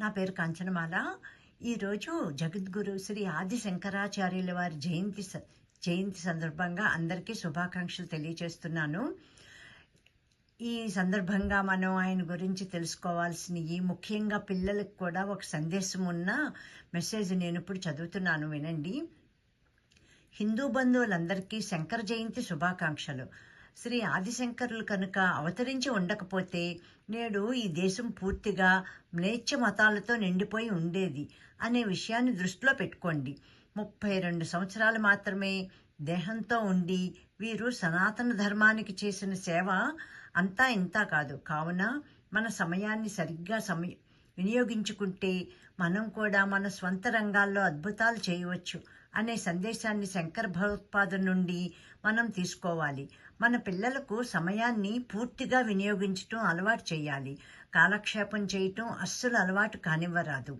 నా పేరు కాంచనమాల. ఈరోజు జగద్గురు శ్రీ ఆది శంకరాచార్యుల వారి జయంతి స- జయంతి సందర్భంగా అందరికీ శుభాకాంక్షలు తెలియజేస్తున్నాను. ఈ సందర్భంగా మనం ఆయన గురించి తెలుసుకోవాల్సినవి ముఖ్యంగా పిల్లలకు కూడా ఒక సందేశం ఉన్న మెసేజ్ నేను ఇప్పుడు చదువుతున్నాను వినండి. హిందూ బంధువులందరికీ శంకర జయంతి శుభాకాంక్షలు. శ్రీ ఆదిశంకరులు కనుక అవతరించి ఉండకపోతే నేడు ఈ దేశం పూర్తిగా మ్లేచ్ఛ మతాలతో నిండిపోయి ఉండేది అనే విషయాన్ని దృష్టిలో పెట్టుకోండి. ముప్పై రెండు సంవత్సరాలు మాత్రమే దేహంతో ఉండి వీరు సనాతన ధర్మానికి చేసిన సేవ అంతా ఇంతా కాదు. కావున మన సమయాన్ని సరిగ్గా సమయ వినియోగించుకుంటే మనం కూడా మన స్వంత రంగాల్లో అద్భుతాలు చేయవచ్చు. అనే సందేశాన్ని శంకర్ భగవత్పాదం నుండి మనం తీసుకోవాలి. మన పిల్లలకు సమయాన్ని పూర్తిగా వినియోగించటం అలవాటు చేయాలి. కాలక్షేపం చేయటం అస్సలు అలవాటు కానివ్వరాదు.